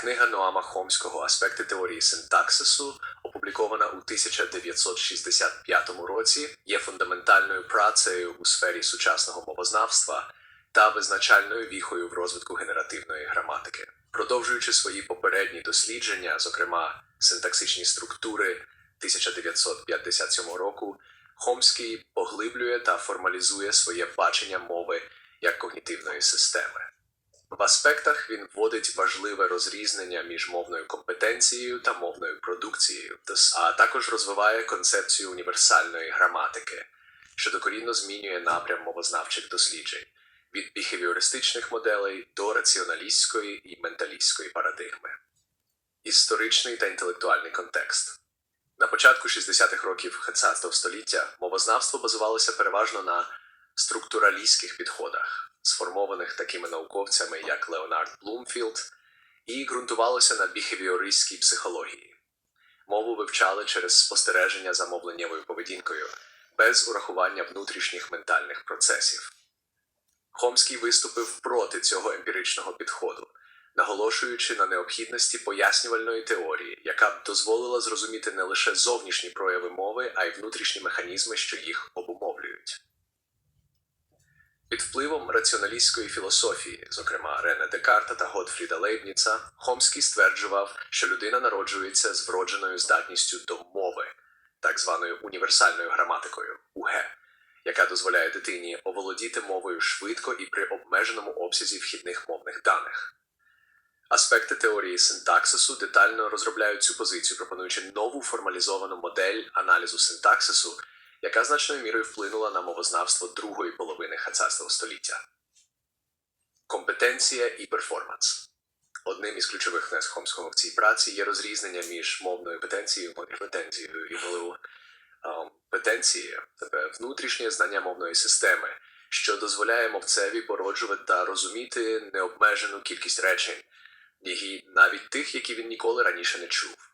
Книга Ноама Хомського Аспекти теорії синтаксису, опублікована у 1965 році, є фундаментальною працею у сфері сучасного мовознавства та визначальною віхою в розвитку генеративної граматики. Продовжуючи свої попередні дослідження, зокрема синтаксичні структури 1957 року, Хомський поглиблює та формалізує своє бачення мови як когнітивної системи. В аспектах він вводить важливе розрізнення між мовною компетенцією та мовною продукцією, а також розвиває концепцію універсальної граматики, що докорінно змінює напрям мовознавчих досліджень від біхевіористичних моделей до раціоналістської і менталістської парадигми. Історичний та інтелектуальний контекст. На початку 60-х років ХХ століття мовознавство базувалося переважно на структуралістських підходах, сформованих такими науковцями, як Леонард Блумфілд, і ґрунтувалося на біхевіористській психології. Мову вивчали через спостереження за мовленнєвою поведінкою, без урахування внутрішніх ментальних процесів. Хомський виступив проти цього емпіричного підходу, наголошуючи на необхідності пояснювальної теорії, яка б дозволила зрозуміти не лише зовнішні прояви мови, а й внутрішні механізми, що їх обумовлюють. Під впливом раціоналістської філософії, зокрема Рене Декарта та Готфріда Лейбніца, Хомський стверджував, що людина народжується з вродженою здатністю до мови, так званою універсальною граматикою УГ, яка дозволяє дитині оволодіти мовою швидко і при обмеженому обсязі вхідних мовних даних. Аспекти теорії синтаксису детально розробляють цю позицію, пропонуючи нову формалізовану модель аналізу синтаксису, яка значною мірою вплинула на мовознавство другої половини ХХ століття. Компетенція і перформанс. Одним із ключових внесок Хомського в цій праці є розрізнення між мовною петенцією і петенцією і мовою ем, петенції, тобто внутрішнє знання мовної системи, що дозволяє мовцеві породжувати та розуміти необмежену кількість речень, навіть тих, які він ніколи раніше не чув.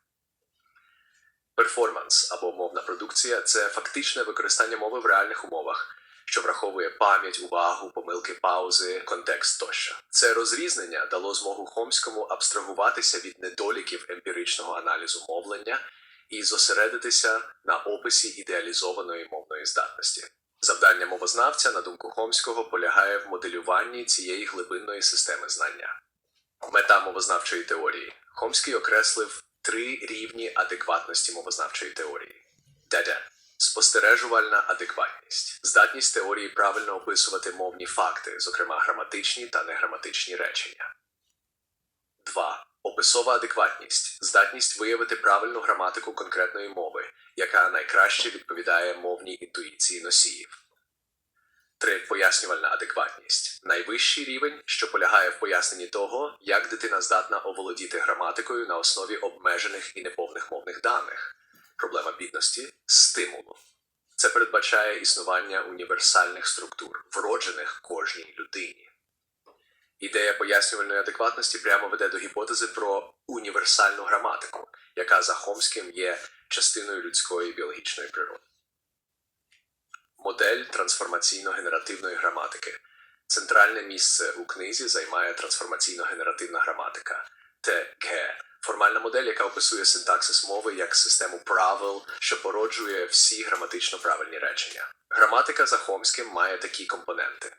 Перформанс або мовна продукція це фактичне використання мови в реальних умовах, що враховує пам'ять, увагу, помилки, паузи, контекст тощо. Це розрізнення дало змогу Хомському абстрагуватися від недоліків емпіричного аналізу мовлення і зосередитися на описі ідеалізованої мовної здатності. Завдання мовознавця, на думку Хомського, полягає в моделюванні цієї глибинної системи знання. Мета мовознавчої теорії. Хомський окреслив три рівні адекватності мовознавчої теорії. ДД. Спостережувальна адекватність, здатність теорії правильно описувати мовні факти, зокрема граматичні та неграматичні речення. 2. Описова адекватність здатність виявити правильну граматику конкретної мови, яка найкраще відповідає мовній інтуїції носіїв. 3. Пояснювальна адекватність найвищий рівень, що полягає в поясненні того, як дитина здатна оволодіти граматикою на основі обмежених і неповних мовних даних. Проблема бідності стимулу. Це передбачає існування універсальних структур, вроджених кожній людині. Ідея пояснювальної адекватності прямо веде до гіпотези про універсальну граматику, яка за Хомським є частиною людської біологічної природи. Модель трансформаційно-генеративної граматики. Центральне місце у книзі займає трансформаційно-генеративна граматика ТГ. Формальна модель, яка описує синтаксис мови як систему правил, що породжує всі граматично правильні речення. Граматика за Хомським має такі компоненти: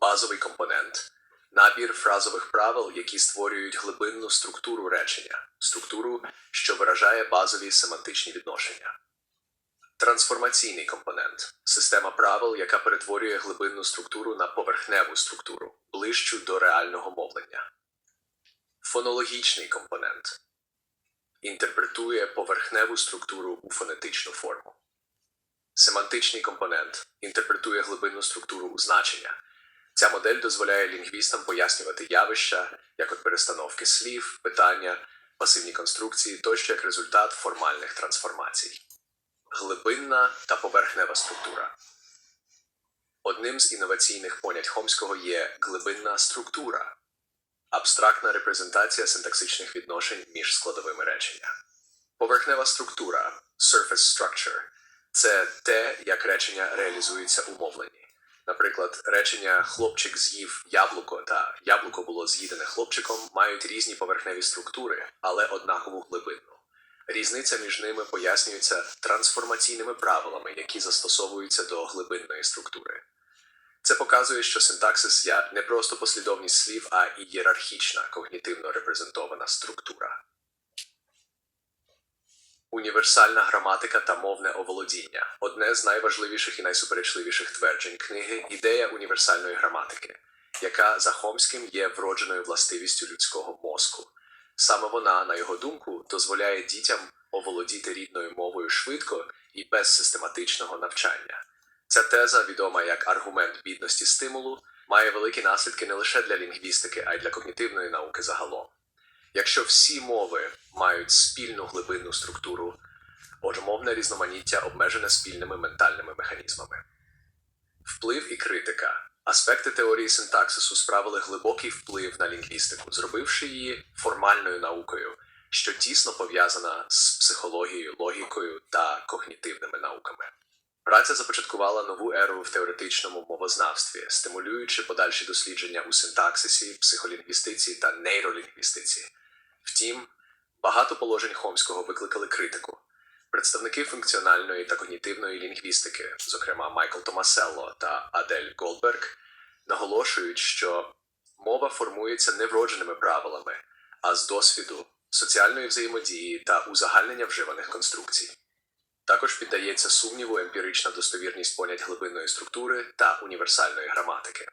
базовий компонент, набір фразових правил, які створюють глибинну структуру речення, структуру, що виражає базові семантичні відношення. Трансформаційний компонент система правил, яка перетворює глибинну структуру на поверхневу структуру, ближчу до реального мовлення. Фонологічний компонент інтерпретує поверхневу структуру у фонетичну форму. Семантичний компонент інтерпретує глибинну структуру у значення. Ця модель дозволяє лінгвістам пояснювати явища, як от перестановки слів, питання, пасивні конструкції тощо як результат формальних трансформацій. Глибинна та поверхнева структура. Одним з інноваційних понять Хомського є глибинна структура, абстрактна репрезентація синтаксичних відношень між складовими речення. Поверхнева структура surface structure це те, як речення реалізується у мовленні. Наприклад, речення хлопчик з'їв яблуко та яблуко було з'їдене хлопчиком мають різні поверхневі структури, але однакову глибинну. Різниця між ними пояснюється трансформаційними правилами, які застосовуються до глибинної структури. Це показує, що синтаксис є не просто послідовність слів, а ієрархічна когнітивно репрезентована структура. Універсальна граматика та мовне оволодіння одне з найважливіших і найсуперечливіших тверджень книги ідея універсальної граматики, яка за Хомським є вродженою властивістю людського мозку. Саме вона, на його думку, дозволяє дітям оволодіти рідною мовою швидко і без систематичного навчання. Ця теза, відома як аргумент бідності стимулу, має великі наслідки не лише для лінгвістики, а й для когнітивної науки загалом. Якщо всі мови мають спільну глибинну структуру, мовне різноманіття обмежене спільними ментальними механізмами. Вплив і критика. Аспекти теорії синтаксису справили глибокий вплив на лінгвістику, зробивши її формальною наукою, що тісно пов'язана з психологією, логікою та когнітивними науками. Праця започаткувала нову еру в теоретичному мовознавстві, стимулюючи подальші дослідження у синтаксисі, психолінгвістиці та нейролінгвістиці. Втім, багато положень Хомського викликали критику. Представники функціональної та когнітивної лінгвістики, зокрема Майкл Томаселло та Адель Голдберг, наголошують, що мова формується не вродженими правилами, а з досвіду, соціальної взаємодії та узагальнення вживаних конструкцій. Також піддається сумніву емпірична достовірність понять глибинної структури та універсальної граматики.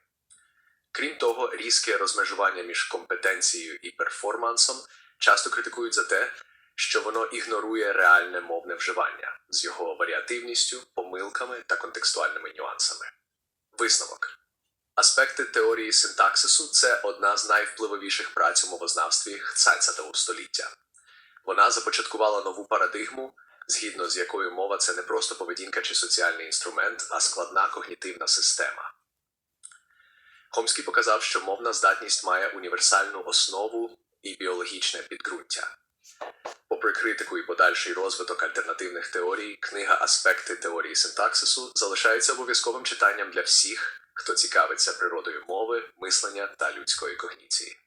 Крім того, різке розмежування між компетенцією і перформансом часто критикують за те, що воно ігнорує реальне мовне вживання з його варіативністю, помилками та контекстуальними нюансами. Висновок. Аспекти теорії синтаксису це одна з найвпливовіших праць у мовознавстві 20 століття. Вона започаткувала нову парадигму, згідно з якою мова це не просто поведінка чи соціальний інструмент, а складна когнітивна система. Хомський показав, що мовна здатність має універсальну основу і біологічне підґрунтя. Попри критику і подальший розвиток альтернативних теорій, книга Аспекти теорії синтаксису залишається обов'язковим читанням для всіх, хто цікавиться природою мови, мислення та людської когніції.